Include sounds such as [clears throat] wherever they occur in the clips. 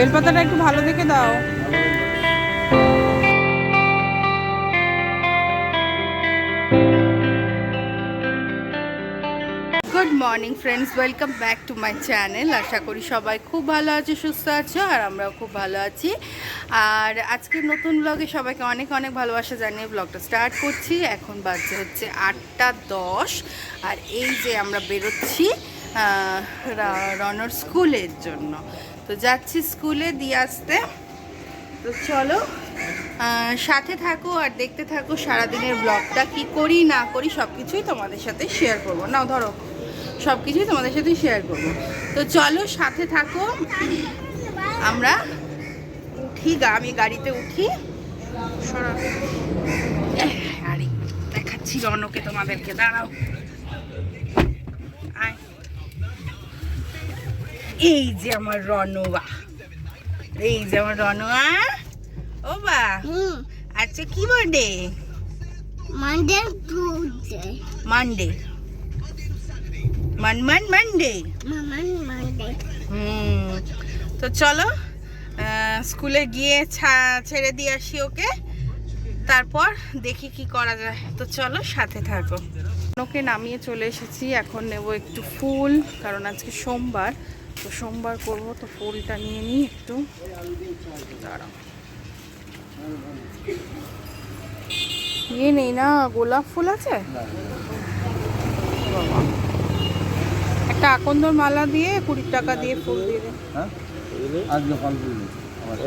বেলপাতাটা একটু ভালো দেখে দাও। Good morning friends welcome back to my channel আশা করি সবাই খুব ভালো আছে, সুস্থ আছো, আর আমরাও খুব ভালো আছি। আর আজকের নতুন ব্লগে সবাইকে অনেক অনেক ভালোবাসা জানিয়ে ব্লগটা স্টার্ট করছি। এখন বাজছে হচ্ছে আটটা দশ, আর এই যে আমরা বেরোচ্ছি রনর স্কুলের জন্য। তো যাচ্ছি স্কুলে দিয়ে আসতে। তো চলো সাথে থাকো আর দেখতে থাকো সারাদিনের ব্লগটা কি করি, না করি সব কিছুই তোমাদের সাথে শেয়ার করব। নাও, ধরো সব কিছুই তোমাদের সাথে শেয়ার করব। তো চলো, সাথে থাকো। আমরা উঠি আমি গাড়িতে উঠি। দেখাচ্ছি রনকে তোমাদেরকে, দাঁড়াও। আয়। এই যে আমার রনোয়া। এই যে আমার রনোয়া। ও বা। হুম। আচ্ছা কি বার্থডে মানডে মানডে মান মান মানডে হুম। তো চলো স্কুলে গিয়ে ছেড়ে দিয়ে আসি ওকে। তারপর দেখি কি করা যায়। তো চলো সাথে থাকো। ওকে নামিয়ে চলে এসেছি। এখন নেব একটু ফুল কারণ আজকে সোমবার। তো সোমবার করব তো ফুলটা নিয়ে নিই একটু। দাঁড়াও ইয়ে নেই না গোলাপ ফুল আছে? বাবা। একটা আকন্দর মালা দিয়ে কুড়ি টাকা দিয়ে ফুল দিয়ে দে। হ্যাঁ? আমার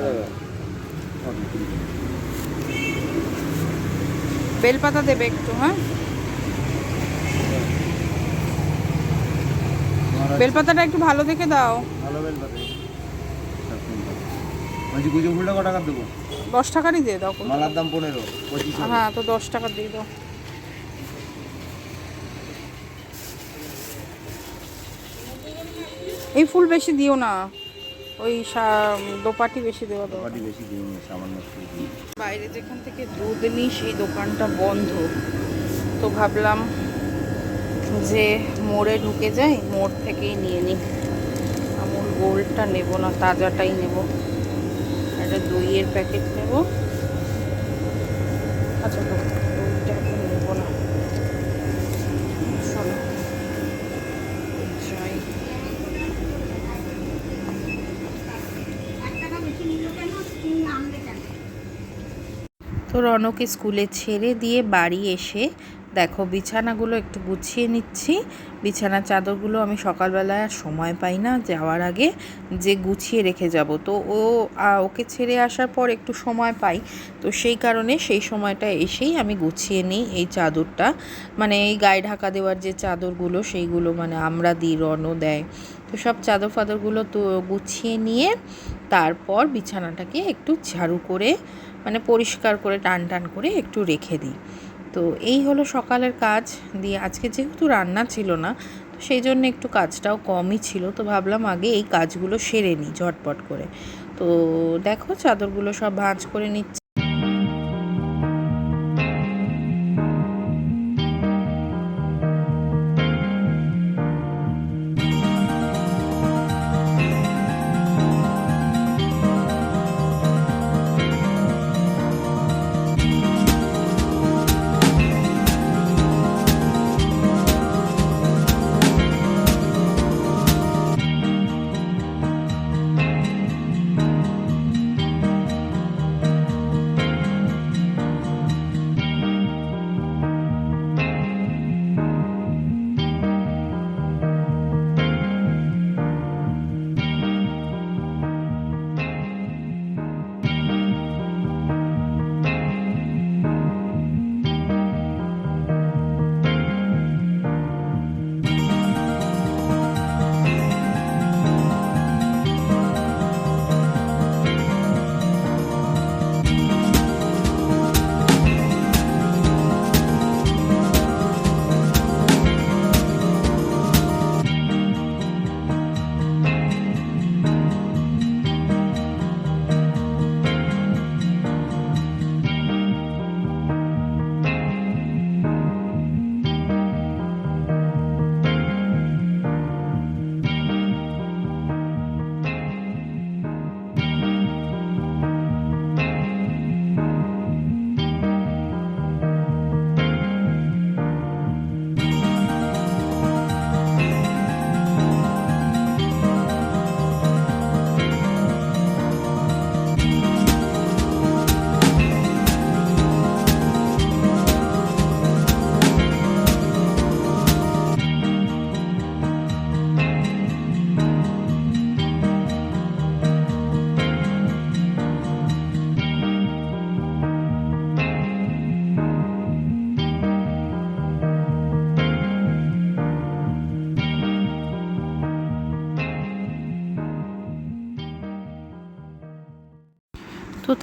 বেলপাতা দেবে একটু হ্যাঁ? বেলপাতাটা একটু ভালো দেখে দাও। ভালো বেল পাতা বলছি ফুলটা ক টাকা দেবো? দশ টাকারই দিয়ে দাও কোনো। মালার দাম পনেরো পঁচিশ হ্যাঁ তো দশ টাকা দিয়ে দাও। এই ফুল বেশি দিও না। ওই দোপাটি বেশি দেওয়া দোপাটি বেশি দিও না সামান্য। বাইরে যেখান থেকে দুধ নিই সেই দোকানটা বন্ধ। তো ভাবলাম যে মোড়ে ঢুকে যাই, মোড় থেকেই নিয়ে নিই। আমুল গোল্ডটা নেব না, তাজাটাই নেব। একটা দইয়ের প্যাকেট নেব। আচ্ছা দইটা এখন নেব না। তো রনকে স্কুলে ছেড়ে দিয়ে বাড়ি এসে দেখো, বিছানাগুলো একটু গুছিয়ে নিচ্ছি। বিছানা চাদরগুলো আমি সকালবেলায় আর সময় পাই না যাওয়ার আগে যে গুছিয়ে রেখে যাব। তো ও ওকে ছেড়ে আসার পর একটু সময় পাই। তো সেই কারণে সেই সময়টা এসেই আমি গুছিয়ে নিই এই চাদরটা। মানে এই গায়ে ঢাকা দেওয়ার যে চাদরগুলো, সেইগুলো মানে আমরা দিই রনও দেয়। তো সব চাদর ফাদরগুলো তো গুছিয়ে নিয়ে তারপর বিছানাটাকে একটু ঝাড়ু করে মানে পরিষ্কার করে টান টান করে একটু রেখে দিই। তো এই হলো সকালের কাজ। দিয়ে আজকে যেহেতু রান্না ছিল না তো সেই জন্য একটু কাজটাও কমই ছিল। তো ভাবলাম আগে এই কাজগুলো সেরে নিই ঝটপট করে। তো দেখো চাদরগুলো সব ভাঁজ করে নিচ্ছি।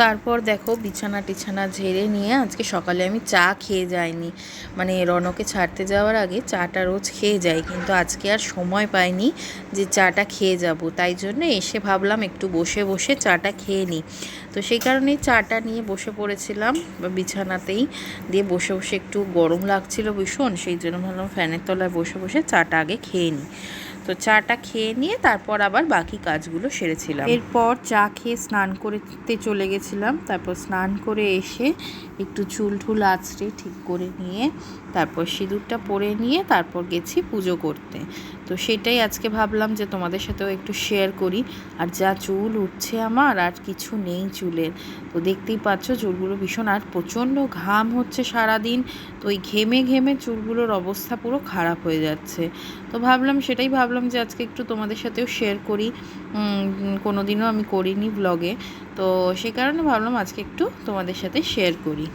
তারপর দেখো বিছানা টিছানা ঝেড়ে নিয়ে আজকে সকালে আমি চা খেয়ে যাইনি। মানে রনকে ছাড়তে যাওয়ার আগে চাটা রোজ খেয়ে যাই, কিন্তু আজকে আর সময় পাইনি যে চাটা খেয়ে যাব। তাই জন্য এসে ভাবলাম একটু বসে বসে চাটা খেয়ে নিই। তো সেই কারণেই চাটা নিয়ে বসে পড়েছিলাম বিছানাতেই। দিয়ে বসে বসে একটু গরম লাগছিল ভীষণ, সেই জন্য ভাবলাম ফ্যানের তলায় বসে বসে চাটা আগে খেয়ে নিই। তো চাটা খেয়ে নিয়ে তারপর আবার বাকি কাজগুলো সেরেছিলাম। এরপর চা খেয়ে স্নান করতে চলে গেছিলাম। তারপর স্নান করে এসে একটু চুল ঠুল আঁচড়ে ঠিক করে নিয়ে তারপর সিঁদুরটা পরে নিয়ে তারপর গেছি পুজো করতে। তো সেটাই আজকে ভাবলাম যে তোমাদের সাথেও একটু শেয়ার করি। আর যা চুল উঠছে আমার, আর কিছু নেই চুলের। তো দেখতেই পাচ্ছ চুলগুলো ভীষণ, আর প্রচণ্ড ঘাম হচ্ছে সারাদিন। তো ওই ঘেমে ঘেমে চুলগুলোর অবস্থা পুরো খারাপ হয়ে যাচ্ছে। তো ভাবলাম, সেটাই ভাবলাম যে আজকে একটু তোমাদের সাথেও শেয়ার করি। কোনো দিনও আমি করিনি ব্লগে তো সেই কারণে ভাবলাম আজকে একটু তোমাদের সাথে শেয়ার করি।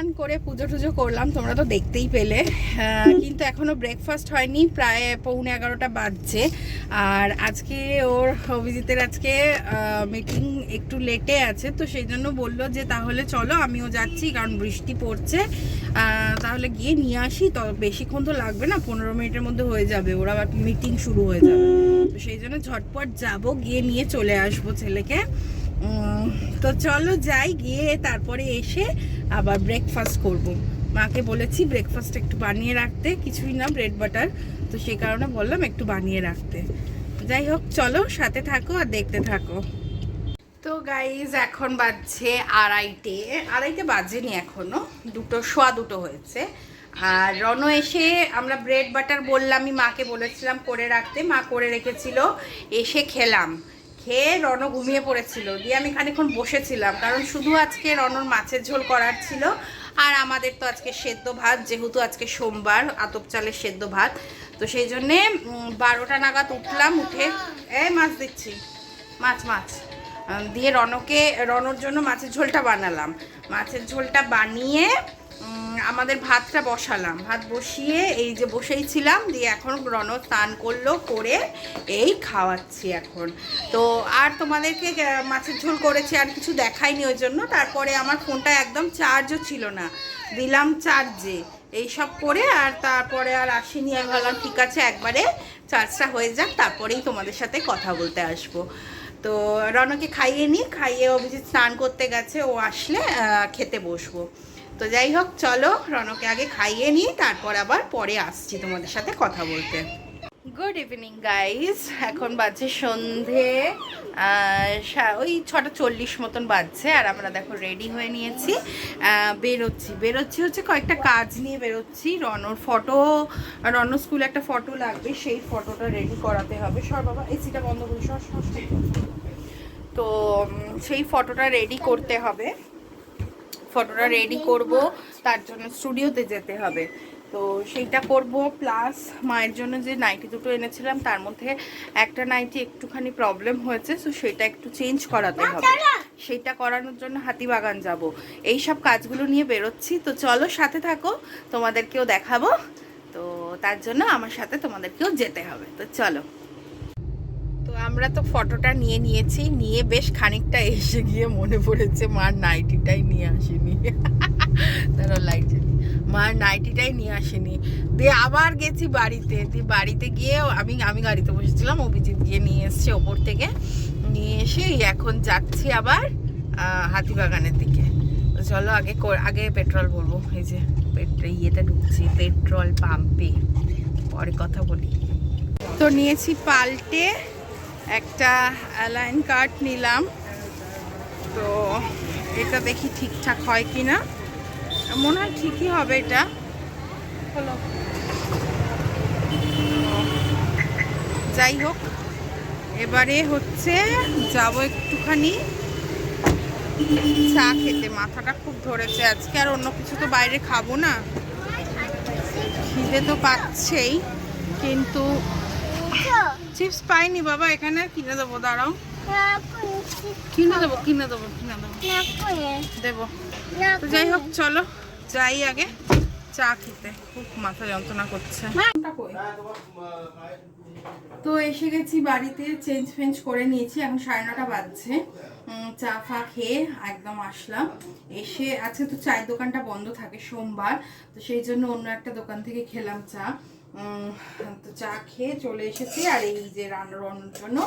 স্নান করে পুজো টুজো করলাম, তোমরা তো দেখতেই পেলে। কিন্তু এখনও ব্রেকফাস্ট হয়নি, প্রায় পৌনে এগারোটা বাজছে। আর আজকে ওর অভিজিতের আজকে মিটিং একটু লেটে আছে, তো সেই জন্য বলল যে, তাহলে চলো, আমিও যাচ্ছি, কারণ বৃষ্টি পড়ছে। তাহলে গিয়ে নিয়ে আসি, তো বেশিক্ষণ তো লাগবে না, পনেরো মিনিটের মধ্যে হয়ে যাবে, ওরা আবার মিটিং শুরু হয়ে যাবে। তো সেই জন্য ঝটপট যাব, গিয়ে নিয়ে চলে আসব ছেলেকে। তো চলো যাই, গিয়ে তারপরে এসে আবার ব্রেকফাস্ট করব। মাকে বলেছি ব্রেকফাস্ট একটু বানিয়ে রাখতে, কিছুই না ব্রেড বাটার তো সেই কারণে বললাম একটু বানিয়ে রাখতে। যাই হোক, চলো সাথে থাকো আর দেখতে থাকো। তো গাইজ এখন বাজছে আড়াইটে আড়াইটে বাজেনি এখনও, দুটো, সোয়া দুটো হয়েছে। আর রনো এসে আমরা ব্রেড বাটার বললামই, মাকে বলেছিলাম করে রাখতে, মা করে রেখেছিল, এসে খেলাম। খেয়ে রণ ঘুমিয়ে পড়েছিল। দিয়ে আমি খানিক্ষণ বসেছিলাম, কারণ শুধু আজকে রণর মাছের ঝোল করার ছিল, আর আমাদের তো আজকে সেদ্ধ ভাত, যেহেতু আজকে সোমবার, আতপ চালের সেদ্ধ ভাত। তো সেই জন্যে বারোটা নাগাদ উঠলাম, উঠে এ মাছ দিচ্ছি, মাছ মাছ। দিয়ে রণকে রনর জন্য মাছের ঝোলটা বানালাম। মাছের ঝোলটা বানিয়ে আমাদের ভাতটা বসালাম। ভাত বসিয়ে এই যে বসেই ছিলাম, দিয়ে এখন রন স্নান করল, করে এই খাওয়াচ্ছি এখন। তো আর তোমাদেরকে মাছের ঝোল করেছি, আর কিছু দেখাইনি ওই জন্য। তারপরে আমার ফোনটা একদম চার্জও ছিল না। দিলাম চার্জে এইসব করে আর তারপরে আর আসিনি, আমি ভাবলাম ঠিক আছে, একবারে চার্জটা হয়ে যাক, তারপরেই তোমাদের সাথে কথা বলতে আসব। তো রনকে খাইয়ে নিই খাইয়ে অভিজিৎ স্নান করতে গেছে, ও আসলে খেতে বসবো। তো যাই হোক, চলো রনকে আগে খাইয়ে নিই, তারপর আবার পরে আসছি তোমাদের সাথে কথা বলতে। গুড ইভিনিং গাইস এখন বাজছে সন্ধে ওই ছটা চল্লিশ মতন বাজছে, আর আমরা দেখো রেডি হয়ে নিয়েছি। বেরোচ্ছি। বেরোচ্ছি হচ্ছে কয়েকটা কাজ নিয়ে বেরোচ্ছি। রনর ফটো রনর স্কুলে একটা ফটো লাগবে, সেই ফটোটা রেডি করাতে হবে। সর বাবা এসিটা বন্ধ করি, সর। তো সেই ফটোটা রেডি করতে হবে। ফটোটা রেডি করব, তার জন্য স্টুডিওতে যেতে হবে। তো সেইটা করব প্লাস মায়ের জন্য যে নাইটি দুটো এনেছিলাম, তার মধ্যে একটা নাইটি একটুখানি প্রবলেম হয়েছে তো সেটা একটু চেঞ্জ করাতে হবে। সেইটা করানোর জন্য হাতিবাগান যাব। এই সব কাজগুলো নিয়ে বেরোচ্ছি, তো চলো সাথে থাকো, তোমাদেরকেও দেখাবো। তো তার জন্য আমার সাথে তোমাদেরকেও যেতে হবে। তো চলো। আমরা তো ফটোটা নিয়ে নিয়েছি, নিয়ে বেশ খানিকটা এসে গিয়ে মনে পড়েছে মার নাইটিটাই নিয়ে আসেনি। [laughs] তারা লাইট মার নাইটিটাই নিয়ে আসেনি। দিয়ে আবার গেছি বাড়িতে। দিয়ে বাড়িতে গিয়ে আমি আমি গাড়িতে বসেছিলাম, অভিজিৎ গিয়ে নিয়ে এসছে ওপর থেকে। নিয়ে এসে এখন যাচ্ছি আবার হাতিবাগানের দিকে। চলো আগে আগে পেট্রোল ভরবো এই যে ইয়েতে ঢুকছি পেট্রোল পাম্পে পরে কথা বলি। তো নিয়েছি পাল্টে একটা অ্যালাইন কার্ড নিলাম। তো এটা দেখি ঠিকঠাক হয় কি না মনে হয় ঠিকই হবে এটা। হলো। যাই হোক, এবারে হচ্ছে যাব একটুখানি চা খেতে। মাথাটা খুব ধরেছে আজকে, আর অন্য কিছু তো বাইরে খাব না। খিদে তো পাচ্ছেই, কিন্তু চিপস পাইনি, বাবা, এখানে কিনে দেবো, দাঁড়াও। কিনে দেবো কিনে দেবো কিনে দেবো। দেবো। তো যাই হোক, চলো, যাই আগে চা খেতে। খুব মাথা যন্ত্রণা করছে। তো এসে গেছি বাড়িতে চেঞ্জ ফেঞ্জ করে নিয়েছি, এখন সাড়ে নটা বাজছে। চা ফা খেয়ে একদম আসলাম। এসে আজকে তো চায়ের দোকানটা বন্ধ থাকে সোমবার, তো সেই জন্য অন্য একটা দোকান থেকে খেলাম চা। তো চা খেয়ে চলে এসেছি আর এই যে রান্নার জন্য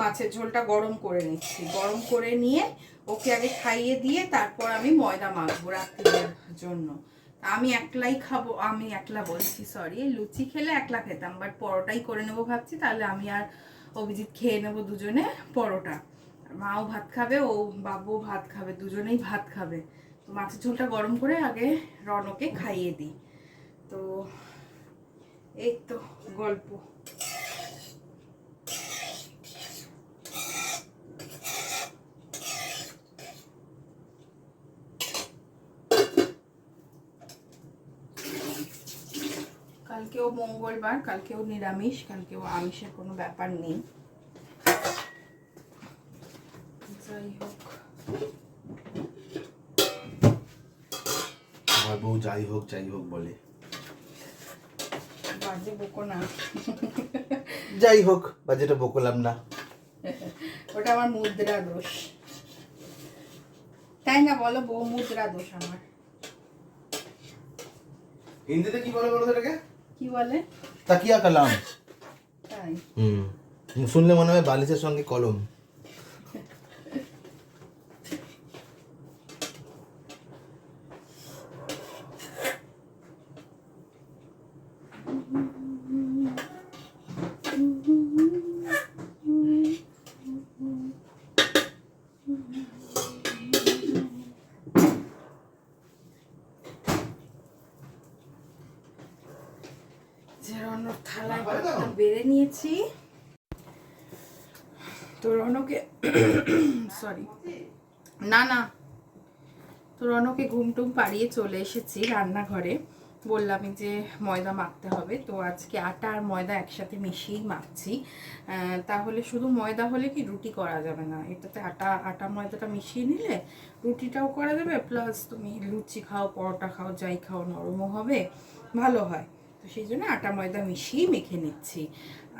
মাছের ঝোলটা গরম করে নিচ্ছি। গরম করে নিয়ে ওকে আগে খাইয়ে দিয়ে তারপর আমি ময়দা মাখবো রাত্রির জন্য। আমি একলাই খাব, আমি একলা বলছি সরি লুচি খেলে একলা খেতাম বাট পরোটাই করে নেব ভাবছি, তাহলে আমি আর অভিজিৎ খেয়ে নেব দুজনে পরোটা। মাও ভাত খাবে, ও বাবুও ভাত খাবে, দুজনেই ভাত খাবে। তো মাছের ঝোলটা গরম করে আগে রনকে খাইয়ে দিই। তো এই তো, গল্প। কালকেও মঙ্গলবার, কালকেও নিরামিষ, কালকেও আমিষের কোনো ব্যাপার নেই। যাই হোক। আমার বউ যাই হোক যাই হোক বলে। বাজে বকো না। যাই হোক বা যেটা বকলাম না। ওটা আমার মুদ্রা দোষ। তাই না বলো বউ মুদ্রা দোষ আমার। হিন্দিতে কি বলে বলো তো এটাকে কি বলে? তাকিয়া কালাম। তাই। হুম। শুনলে মনে হয় বালিশের সঙ্গে কলম যে রনক থালায় ভাতটা বেড়ে নিয়েছি তো রনকে সরি না না। তো রনকে ঘুম টুম পাড়িয়ে চলে এসেছি রান্নাঘরে। বললামই যে ময়দা মাখতে হবে, তো আজকে আটা আর ময়দা একসাথে মিশিয়েই মাখছি। তাহলে শুধু ময়দা হলে কি রুটি করা যাবে না? এটাতে আটা আটা ময়দাটা মিশিয়ে নিলে রুটিটাও করা যাবে প্লাস তুমি লুচি খাও, পরোটা খাও, যাই খাও, নরমও হবে, ভালো হয়। তো সেই জন্য আটা ময়দা মিশিয়েই মেখে নিচ্ছি।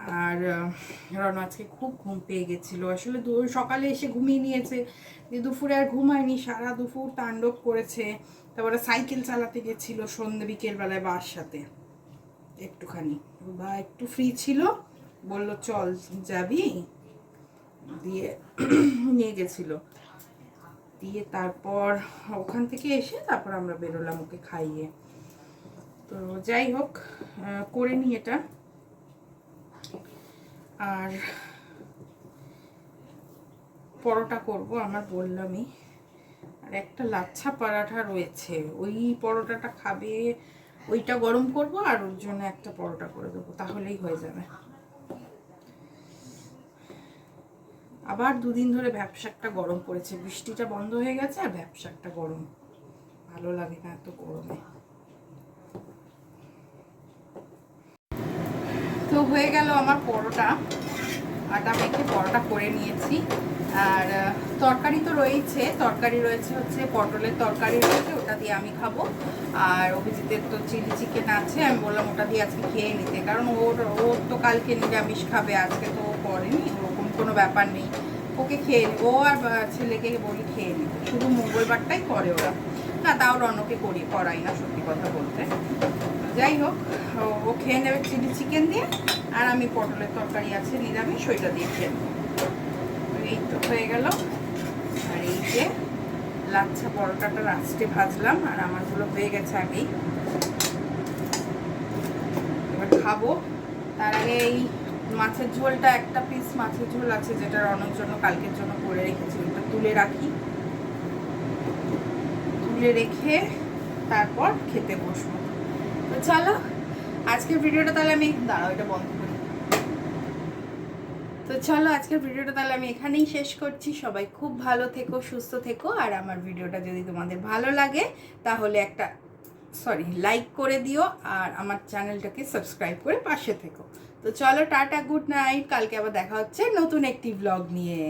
আর রন আজকে খুব ঘুম পেয়ে গেছিল। আসলে সকালে এসে ঘুমিয়ে নিয়েছে। দিয়ে দুপুরে আর ঘুমায়নি সারা দুপুর তাণ্ডব করেছে। তারপরে সাইকেল চালাতে গেছিল সন্ধ্যে বিকেল বেলায় বাস সাথে একটুখানি। বা একটু ফ্রি ছিল, বলল, চল যাবি? দিয়ে [clears throat] নিয়ে গেছিল। দিয়ে তারপর ওখান থেকে এসে তারপর আমরা বেরোলাম ওকে খাইয়ে। তো যাই হোক করে নি এটা। আর পরোটা করব, আমার বললামই। আর একটা লাচ্ছা পরাঠা রয়েছে, ওই পরোটাটা খাবে, ওইটা গরম করব আর ওর জন্য একটা পরোটা করে দেবো, তাহলেই হয়ে যাবে। আবার দুদিন ধরে ব্যবসাটা গরম পড়েছে, বৃষ্টিটা বন্ধ হয়ে গেছে আর ব্যবসাটা গরম। ভালো লাগে না এত গরমে। তো হয়ে গেল আমার পরোটা। আটা মেখে পরোটা করে নিয়েছি। আর তরকারি তো রয়েছে। তরকারি রয়েছে হচ্ছে পটলের তরকারি রয়েছে, ওটা দিয়ে আমি খাব। আর অভিজিতের তো চিলি চিকেন আছে, আমি বললাম ওটা দিয়ে আজকে খেয়ে নিতে। কারণ ওর ওর তো কালকে নিরামিষ খাবে, আজকে তো ও করেনি, ওরকম কোনো ব্যাপার নেই। ওকে খেয়ে ও আর ছেলেকে বলি খেয়ে নিতে। শুধু মঙ্গলবারটাই করে ওরা। না, তাও রনকে করি, করাই না, সত্যি কথা বলতে। যাই হোক, ও- খেয়ে নেবে চিলি চিকেন দিয়ে, আর আমি পটলের তরকারি আছে, নিরামিষ, ওইটা দিয়ে খেয়ে নেব। এই তো হয়ে গেল। আর এই যে লাচ্ছা পরোটাটা লাস্টে ভাজলাম, আর আমারগুলো হয়ে গেছে আগেই। এবার খাব। তার আগে এই মাছের ঝোলটা, একটা পিস মাছের ঝোল আছে, যেটা রনের জন্য, কালকের জন্য করে রেখেছি ওটা তুলে রাখি। তুলে রেখে তারপর খেতে বসবো। তো চলো, আজকের ভিডিওটা তাহলে আমি, দাঁড়াও, এটা বন্ধ করি। তো চলো, আজকের ভিডিওটা তাহলে আমি এখানেই শেষ করছি। সবাই খুব ভালো থেকো, সুস্থ থেকো, আর আমার ভিডিওটা যদি তোমাদের ভালো লাগে, তাহলে একটা সরি লাইক করে দিও, আর আমার চ্যানেলটাকে সাবস্ক্রাইব করে পাশে থেকো। তো চলো, টাটা গুড নাইট কালকে আবার দেখা হচ্ছে নতুন একটি ব্লগ নিয়ে।